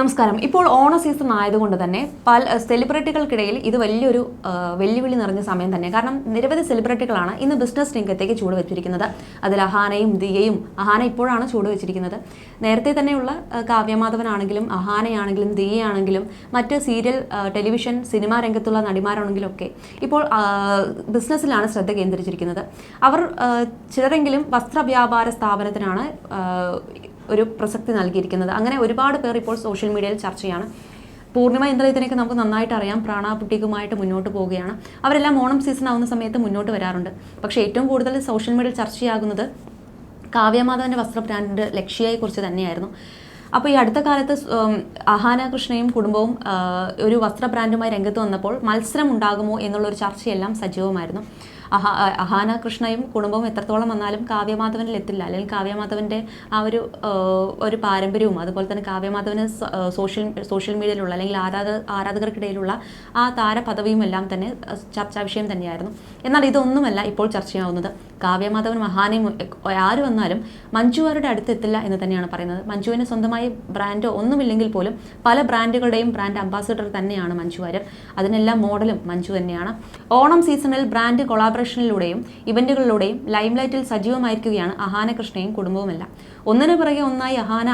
നമസ്കാരം. ഇപ്പോൾ ഓണ സീസൺ ആയതുകൊണ്ട് തന്നെ പല സെലിബ്രിറ്റികൾക്കിടയിൽ ഇത് വലിയൊരു വെല്ലുവിളി നിറഞ്ഞ സമയം തന്നെ. കാരണം നിരവധി സെലിബ്രിറ്റികളാണ് ഇന്ന് ബിസിനസ് രംഗത്തേക്ക് ചൂട് വെച്ചിരിക്കുന്നത്. അതിൽ അഹാനയും ദിയയും അഹാന ഇപ്പോഴാണ് ചൂട് വെച്ചിരിക്കുന്നത്. നേരത്തെ തന്നെയുള്ള കാവ്യമാധവനാണെങ്കിലും അഹാനയാണെങ്കിലും ദിയയാണെങ്കിലും മറ്റ് സീരിയൽ ടെലിവിഷൻ സിനിമാ രംഗത്തുള്ള നടിമാരാണെങ്കിലും ഒക്കെ ഇപ്പോൾ ബിസിനസ്സിലാണ് ശ്രദ്ധ കേന്ദ്രീകരിച്ചിരിക്കുന്നത് അവർ ചിലരെങ്കിലും ചിലരെങ്കിലും വസ്ത്രവ്യാപാര സ്ഥാപനത്തിനാണ് ഒരു പ്രസക്തി നൽകിയിരിക്കുന്നത്. അങ്ങനെ ഒരുപാട് പേർ ഇപ്പോൾ സോഷ്യൽ മീഡിയയിൽ ചർച്ചയാണ്. പൂർണിമ ഇന്ദ്രയത്തിനൊക്കെ നമുക്ക് നന്നായിട്ട് അറിയാം. പ്രാണാപുട്ടിക്കുമായിട്ട് മുന്നോട്ട് പോവുകയാണ്. അവരെല്ലാം ഓണം സീസൺ ആവുന്ന സമയത്ത് മുന്നോട്ട് വരാറുണ്ട്. പക്ഷേ ഏറ്റവും കൂടുതൽ സോഷ്യൽ മീഡിയയിൽ ചർച്ചയാകുന്നത് കാവ്യമാധവന്റെ വസ്ത്ര ബ്രാൻഡ് ലക്ഷ്യയെക്കുറിച്ച് തന്നെയായിരുന്നു. അപ്പോൾ ഈ അടുത്ത കാലത്ത് അഹാന കൃഷ്ണയും കുടുംബവും ഒരു വസ്ത്ര ബ്രാൻഡുമായി രംഗത്ത് വന്നപ്പോൾ മത്സരം ഉണ്ടാകുമോ എന്നുള്ളൊരു ചർച്ചയെല്ലാം സജീവമായിരുന്നു. അഹ അഹാന കൃഷ്ണയും കുടുംബവും എത്രത്തോളം വന്നാലും കാവ്യമാധവനിൽ എത്തില്ല. അല്ലെങ്കിൽ കാവ്യമാധവന്റെ ആ ഒരു ഒരു പാരമ്പര്യവും അതുപോലെ തന്നെ കാവ്യമാധവന് സോഷ്യൽ സോഷ്യൽ മീഡിയയിലുള്ള അല്ലെങ്കിൽ ആരാധ ആരാധകർക്കിടയിലുള്ള ആ താരപദവിയും എല്ലാം തന്നെ ചർച്ചാ വിഷയം തന്നെയായിരുന്നു. എന്നാൽ ഇതൊന്നുമല്ല ഇപ്പോൾ ചർച്ചയാവുന്നത് കാവ്യമാധവൻ മഹാനെ ആര് വന്നാലും മഞ്ജുവാരുടെ അടുത്ത് എത്തില്ല എന്ന് തന്നെയാണ് പറയുന്നത്. മഞ്ജുവിന് സ്വന്തമായി ബ്രാൻഡോ ഒന്നുമില്ലെങ്കിൽ പോലും പല ബ്രാൻഡുകളുടെയും ബ്രാൻഡ് അംബാസിഡർ തന്നെയാണ് മഞ്ജു അതിനെല്ലാം മോഡലും മഞ്ജു തന്നെയാണ്. ഓണം സീസണിൽ ബ്രാൻഡ് കൊളാബറേഷനിലൂടെയും ഇവന്റുകളിലൂടെയും ലൈംലൈറ്റിൽ സജീവമായിരിക്കുകയാണ് അഹാന കൃഷ്ണയും കുടുംബവുമെല്ലാം. ഒന്നിനു പിറകെ ഒന്നായി അഹാന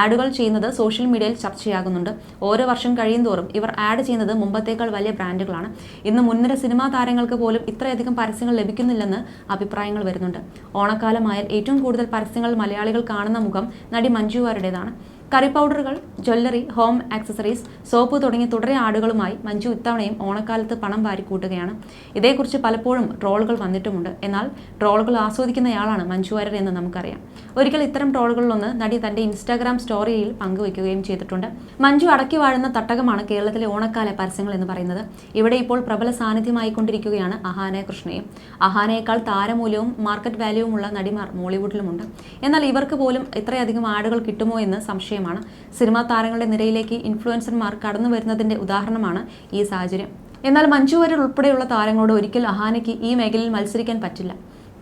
ആഡുകൾ ചെയ്യുന്നത് സോഷ്യൽ മീഡിയയിൽ ചർച്ചയാകുന്നുണ്ട്. ഓരോ വർഷം കഴിയുന്തോറും ഇവർ ആഡ് ചെയ്യുന്നത് മുമ്പത്തേക്കാൾ വലിയ ബ്രാൻഡുകളാണ്. ഇന്ന് മുൻനിര സിനിമാ താരങ്ങൾക്ക് പോലും ഇത്രയധികം പരസ്യങ്ങൾ ലഭിക്കുന്നില്ലെന്ന് അഭിപ്രായങ്ങൾ വരുന്നുണ്ട്. ഓണക്കാലമായാൽ ഏറ്റവും കൂടുതൽ പരസ്യങ്ങൾ മലയാളികൾ കാണുന്ന മുഖം നടി മഞ്ജുവാരുടേതാണ്. കറി പൗഡറുകൾ ജ്വല്ലറി ഹോം ആക്സസറീസ് സോപ്പ് തുടങ്ങിയ തുടരെ ആടുകളുമായി മഞ്ജു ഇത്തവണയും ഓണക്കാലത്ത് പണം വാരിക്കൂട്ടുകയാണ്. ഇതേക്കുറിച്ച് പലപ്പോഴും ട്രോളുകൾ വന്നിട്ടുമുണ്ട്. എന്നാൽ ട്രോളുകൾ ആസ്വദിക്കുന്നയാളാണ് മഞ്ജു വാര്യർ എന്ന് നമുക്കറിയാം. ഒരിക്കൽ ഇത്തരം ട്രോളുകളിലൊന്ന് നടി തന്റെ ഇൻസ്റ്റാഗ്രാം സ്റ്റോറിയിൽ പങ്കുവയ്ക്കുകയും ചെയ്തിട്ടുണ്ട്. മഞ്ജു അടക്കി വാഴുന്ന തട്ടകമാണ് കേരളത്തിലെ ഓണക്കാല പരസ്യങ്ങൾ എന്ന് പറയുന്നത്. ഇവിടെ ഇപ്പോൾ പ്രബല സാന്നിധ്യമായിക്കൊണ്ടിരിക്കുകയാണ് അഹാന കൃഷ്ണയും. അഹാനയേക്കാൾ താരമൂല്യവും മാർക്കറ്റ് വാല്യൂവുമുള്ള നടിമാർ മോളിവുഡിലുമുണ്ട്. എന്നാൽ ഇവർക്ക് പോലും ഇത്രയധികം ആടുകൾ കിട്ടുമോ എന്ന് സംശയമാണ് സിനിമാ താരങ്ങളുടെ നിരയിലേക്ക് ഇൻഫ്ലുവൻസർമാർ കടന്നു വരുന്നതിന്റെ ഉദാഹരണമാണ് ഈ സാഹചര്യം. എന്നാൽ മഞ്ജു വാര്യർ ഉൾപ്പെടെയുള്ള താരങ്ങളോട് ഒരിക്കൽ അഹാനയ്ക്ക് ഈ മേഖലയിൽ മത്സരിക്കാൻ പറ്റില്ല.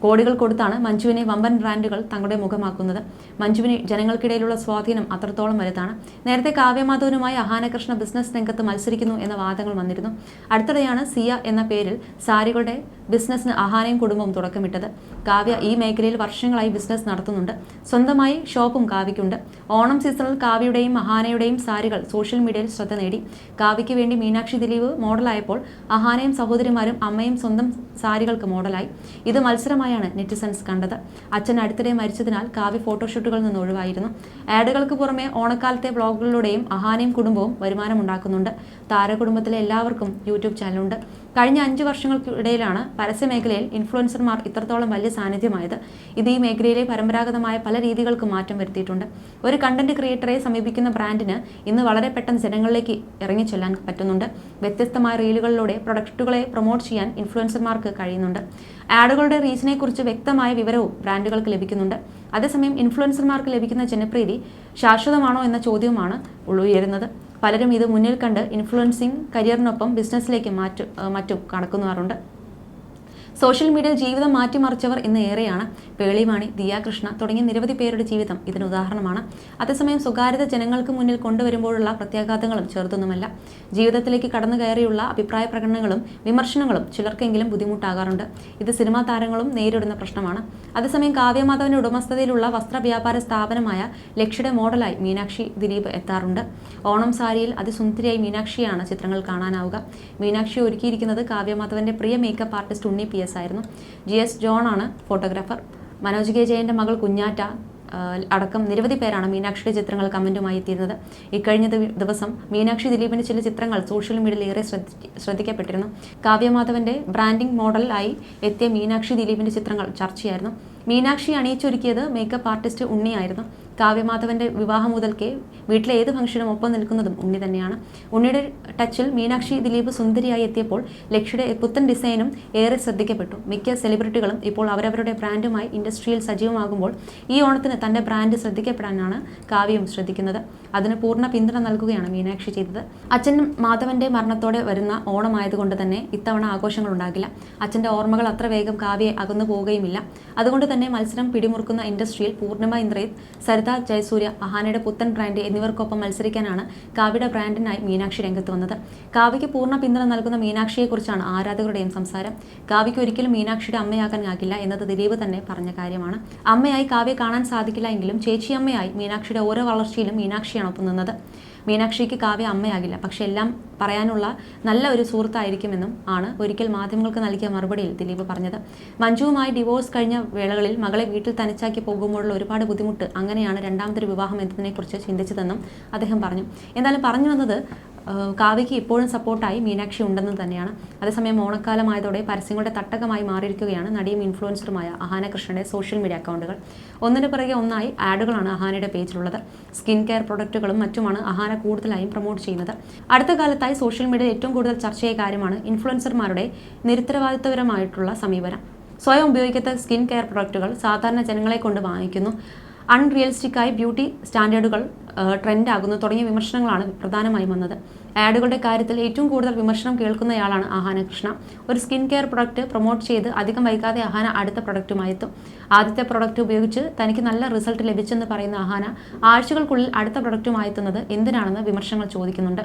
കോടികൾ കൊടുത്താണ് മഞ്ജുവിനെ വമ്പൻ ബ്രാൻഡുകൾ തങ്ങളുടെ മുഖമാക്കുന്നത്. മഞ്ജുവിന് ജനങ്ങൾക്കിടയിലുള്ള സ്വാധീനം അത്രത്തോളം വലുതാണ്. നേരത്തെ കാവ്യമാധവനുമായി അഹാനകൃഷ്ണ ബിസിനസ് രംഗത്ത് മത്സരിക്കുന്നു എന്ന വാദങ്ങൾ വന്നിരുന്നു. അടുത്തിടെയാണ് സിയ എന്ന പേരിൽ സാരികളുടെ ബിസിനസ്സിന് അഹാനയും കുടുംബവും തുടക്കമിട്ടത്. കാവ്യ ഈ മേഖലയിൽ വർഷങ്ങളായി ബിസിനസ് നടത്തുന്നുണ്ട്. സ്വന്തമായി ഷോപ്പും കാവ്യയ്ക്കുണ്ട്. ഓണം സീസണിൽ കാവ്യയുടെയും അഹാനയുടെയും സാരികൾ സോഷ്യൽ മീഡിയയിൽ ശ്രദ്ധ നേടി. കാവ്യയ്ക്ക് വേണ്ടി മീനാക്ഷി ദിലീപ് മോഡലായപ്പോൾ അഹാനയും സഹോദരിമാരും അമ്മയും സ്വന്തം സാരികൾക്ക് മോഡലായി. ഇത് മത്സരമായാണ് നെറ്റിസൻസ് കണ്ടത്. അച്ഛൻ അടുത്തിടെ മരിച്ചതിനാൽ കാവ്യ ഫോട്ടോഷൂട്ടുകളിൽ നിന്ന് ഒഴിവായിരുന്നു. ആഡുകൾക്ക് പുറമെ ഓണക്കാലത്തെ വ്ളോഗുകളിലൂടെയും അഹാനയും കുടുംബവും വരുമാനമുണ്ടാക്കുന്നുണ്ട്. താരകുടുംബത്തിലെ എല്ലാവർക്കും യൂട്യൂബ് ചാനലുണ്ട്. കഴിഞ്ഞ അഞ്ച് വർഷങ്ങൾക്കിടയിലാണ് പരസ്യമേഖലയിൽ ഇൻഫ്ലുവൻസർമാർ ഇത്രത്തോളം വലിയ സാന്നിധ്യമായത്. ഇത് ഈ മേഖലയിലെ പരമ്പരാഗതമായ പല രീതികൾക്ക് മാറ്റം വരുത്തിയിട്ടുണ്ട്. ഒരു കണ്ടന്റ് ക്രിയേറ്ററെ സമീപിക്കുന്ന ബ്രാൻഡിന് ഇന്ന് വളരെ പെട്ടെന്ന് ജനങ്ങളിലേക്ക് ഇറങ്ങിച്ചെല്ലാൻ പറ്റുന്നുണ്ട്. വ്യത്യസ്തമായ റീലുകളിലൂടെ പ്രൊഡക്റ്റുകളെ പ്രൊമോട്ട് ചെയ്യാൻ ഇൻഫ്ലുവൻസർമാർക്ക് കഴിയുന്നുണ്ട്. ആഡുകളുടെ റീച്ചിനെ കുറിച്ച് വ്യക്തമായ വിവരവും ബ്രാൻഡുകൾക്ക് ലഭിക്കുന്നുണ്ട്. അതേസമയം ഇൻഫ്ലുവൻസർമാർക്ക് ലഭിക്കുന്ന ജനപ്രീതി ശാശ്വതമാണോ എന്ന ചോദ്യവുമാണ് ഉയരുന്നത്. പലരും ഇത് മുന്നിൽ കണ്ട് ഇൻഫ്ലുവൻസിങ് കരിയറിനൊപ്പം ബിസിനസ്സിലേക്ക് മാറ്റും മറ്റും കടക്കുന്നാറുണ്ട് സോഷ്യൽ മീഡിയയിൽ ജീവിതം മാറ്റിമറിച്ചവർ ഇന്ന് ഏറെയാണ്. പേളിമാണി ദിയാകൃഷ്ണ തുടങ്ങിയ നിരവധി പേരുടെ ജീവിതം ഇതിന് ഉദാഹരണമാണ്. അതേസമയം സ്വകാര്യത ജനങ്ങൾക്ക് മുന്നിൽ കൊണ്ടുവരുമ്പോഴുള്ള പ്രത്യാഘാതങ്ങളും ചെറുതൊന്നുമല്ല. ജീവിതത്തിലേക്ക് കടന്നു കയറിയുള്ള അഭിപ്രായ പ്രകടനങ്ങളും വിമർശനങ്ങളും ചിലർക്കെങ്കിലും ബുദ്ധിമുട്ടാകാറുണ്ട്. ഇത് സിനിമാ താരങ്ങളും നേരിടുന്ന പ്രശ്നമാണ്. അതേസമയം കാവ്യമാധവന്റെ ഉടമസ്ഥതയിലുള്ള വസ്ത്രവ്യാപാര സ്ഥാപനമായ ലക്ഷ്യയുടെ മോഡലായി മീനാക്ഷി ദിലീപ് എത്താറുണ്ട്. ഓണം സാരിയിൽ അതിസുന്ദരിയായി മീനാക്ഷിയാണ് ചിത്രങ്ങൾ കാണാനാവുക. മീനാക്ഷി ഒരുക്കിയിരിക്കുന്നത് കാവ്യമാധവന്റെ പ്രിയ makeup artist Unni P. S ആയിരുന്നു. ജി എസ് ജോൺ ആണ് ഫോട്ടോഗ്രാഫർ മനോജ് കെ ജയന്റെ മകൾ കുഞ്ഞാറ്റ അടക്കം നിരവധി പേരാണ് മീനാക്ഷിയുടെ ചിത്രങ്ങൾ കമന്റുമായി എത്തിയിരുന്നത്. ഇക്കഴിഞ്ഞ ദിവസം മീനാക്ഷി ദിലീപിന്റെ ചില ചിത്രങ്ങൾ സോഷ്യൽ മീഡിയയിൽ ഏറെ ശ്രദ്ധി ശ്രദ്ധിക്കപ്പെട്ടിരുന്നു. കാവ്യമാധവന്റെ ബ്രാൻഡിംഗ് മോഡലായി എത്തിയ മീനാക്ഷി ദിലീപിന്റെ ചിത്രങ്ങൾ ചർച്ചയായിരുന്നു. മീനാക്ഷി അണിയിച്ചൊരുക്കിയത് മേക്കപ്പ് ആർട്ടിസ്റ്റ് ഉണ്ണിയായിരുന്നു. കാവ്യമാധവന്റെ വിവാഹം മുതൽക്കേ വീട്ടിലെ ഏത് ഫംഗ്ഷനും ഒപ്പം നിൽക്കുന്നതും ഉണ്ണി തന്നെയാണ്. ഉണ്ണിയുടെ ടച്ചിൽ മീനാക്ഷി ദിലീപ് സുന്ദരിയായി എത്തിയപ്പോൾ ലക്ഷ്യയുടെ പുത്തൻ ഡിസൈനും ഏറെ ശ്രദ്ധിക്കപ്പെട്ടു. മിക്ക സെലിബ്രിറ്റികളും ഇപ്പോൾ അവരവരുടെ ബ്രാൻഡുമായി ഇൻഡസ്ട്രിയിൽ സജീവമാകുമ്പോൾ ഈ ഓണത്തിന് തന്റെ ബ്രാൻഡ് ശ്രദ്ധിക്കപ്പെടാനാണ് കാവ്യം ശ്രദ്ധിക്കുന്നത്. അതിന് പൂർണ പിന്തുണ നൽകുകയാണ് മീനാക്ഷി ചെയ്തത്. അച്ഛൻ മാധവന്റെ മരണത്തോടെ വരുന്ന ഓണമായതുകൊണ്ട് തന്നെ ഇത്തവണ ആഘോഷങ്ങൾ ഉണ്ടാകില്ല. അച്ഛന്റെ ഓർമ്മകൾ അത്ര വേഗം കാവ്യെ അകന്നു പോവുകയുമില്ല അതുകൊണ്ട് തന്നെ മത്സരം പിടിമുറുക്കുന്ന ഇൻഡസ്ട്രിയിൽ പൂർണിമ ഇന്ദ്രയിത് സരിത ജയസൂര്യ അഹാനയുടെ പുത്തൻ ബ്രാൻഡ് എന്നിവർക്കൊപ്പം മത്സരിക്കാനാണ് കാവ്യയുടെ ബ്രാൻഡിനായി മീനാക്ഷി രംഗത്ത് വന്നത്. കാവ്യയ്ക്ക് പൂർണ പിന്തുണ നൽകുന്ന മീനാക്ഷിയെക്കുറിച്ചാണ് ആരാധകരുടെയും സംസാരം. കാവ്യയ്ക്ക് ഒരിക്കലും മീനാക്ഷിയുടെ അമ്മയാകാനാകില്ല എന്നത് ദിലീപ് തന്നെ പറഞ്ഞ കാര്യമാണ്. അമ്മയായി കാവ്യ കാണാൻ സാധിക്കില്ല എങ്കിലും ചേച്ചിയമ്മയായി മീനാക്ഷിയുടെ ഓരോ വളർച്ചയിലും മീനാക്ഷിയാണ് ഒപ്പം നിന്നത്. മീനാക്ഷിക്ക് കാവ്യ അമ്മയാകില്ല. പക്ഷെ എല്ലാം പറയാനുള്ള നല്ല ഒരു സുഹൃത്തായിരിക്കുമെന്നും ആണ് ഒരിക്കൽ മാധ്യമങ്ങൾക്ക് നൽകിയ മറുപടിയിൽ ദിലീപ് പറഞ്ഞത്. മഞ്ജുവുമായി ഡിവോഴ്സ് കഴിഞ്ഞ വേളകളിൽ മകളെ വീട്ടിൽ തനിച്ചാക്കി പോകുമ്പോഴുള്ള ഒരുപാട് ബുദ്ധിമുട്ട് അങ്ങനെയാണ് രണ്ടാമതൊരു വിവാഹം എന്നതിനെക്കുറിച്ച് ചിന്തിച്ചതെന്നും അദ്ദേഹം പറഞ്ഞു. എന്തായാലും പറഞ്ഞു വന്നത് കാവ്യയ്ക്ക് ഇപ്പോഴും സപ്പോർട്ടായി മീനാക്ഷി ഉണ്ടെന്ന് തന്നെയാണ്. അതേസമയം ഓണക്കാലമായതോടെ പരസ്യങ്ങളുടെ തട്ടകമായി മാറിയിരിക്കുകയാണ് നടിയും ഇൻഫ്ലുവൻസറുമായ അഹാന കൃഷ്ണന്റെ സോഷ്യൽ മീഡിയ അക്കൗണ്ടുകൾ ഒന്നിനു പിറകെ ഒന്നായി ആഡുകളാണ് അഹാനയുടെ പേജിലുള്ളത്. സ്കിൻ കെയർ പ്രൊഡക്റ്റുകളും മറ്റുമാണ് അഹാന കൂടുതലായും പ്രൊമോട്ട് ചെയ്യുന്നത്. അടുത്ത കാലത്തായി സോഷ്യൽ മീഡിയയിൽ ഏറ്റവും കൂടുതൽ ചർച്ചയായ കാര്യമാണ് ഇൻഫ്ലുവൻസർമാരുടെ നിരുത്തരവാദിത്വപരമായിട്ടുള്ള സമീപനം. സ്വയം ഉപയോഗിക്കാത്ത സ്കിൻ കെയർ പ്രൊഡക്റ്റുകൾ സാധാരണ ജനങ്ങളെ കൊണ്ട് വാങ്ങിക്കുന്നു. അൺറിയലിസ്റ്റിക്കായി ബ്യൂട്ടി സ്റ്റാൻഡേർഡുകൾ ട്രെൻഡ് ആകുന്നു തുടങ്ങിയ വിമർശനങ്ങളാണ് പ്രധാനമായും വന്നത്. ആഡുകളുടെ കാര്യത്തിൽ ഏറ്റവും കൂടുതൽ വിമർശനം കേൾക്കുന്നയാളാണ് ആഹാന കൃഷ്ണ. ഒരു സ്കിൻ കെയർ പ്രൊഡക്റ്റ് പ്രൊമോട്ട് ചെയ്ത് അധികം വൈകാതെ ആഹാന അടുത്ത പ്രൊഡക്റ്റുമായി എത്തും. ആദ്യത്തെ പ്രൊഡക്റ്റ് ഉപയോഗിച്ച് തനിക്ക് നല്ല റിസൾട്ട് ലഭിച്ചെന്ന് പറയുന്ന ആഹാന ആഴ്ചകൾക്കുള്ളിൽ അടുത്ത പ്രൊഡക്റ്റുമായി എത്തുന്നത് എന്തിനാണെന്ന് വിമർശനങ്ങൾ ചോദിക്കുന്നുണ്ട്.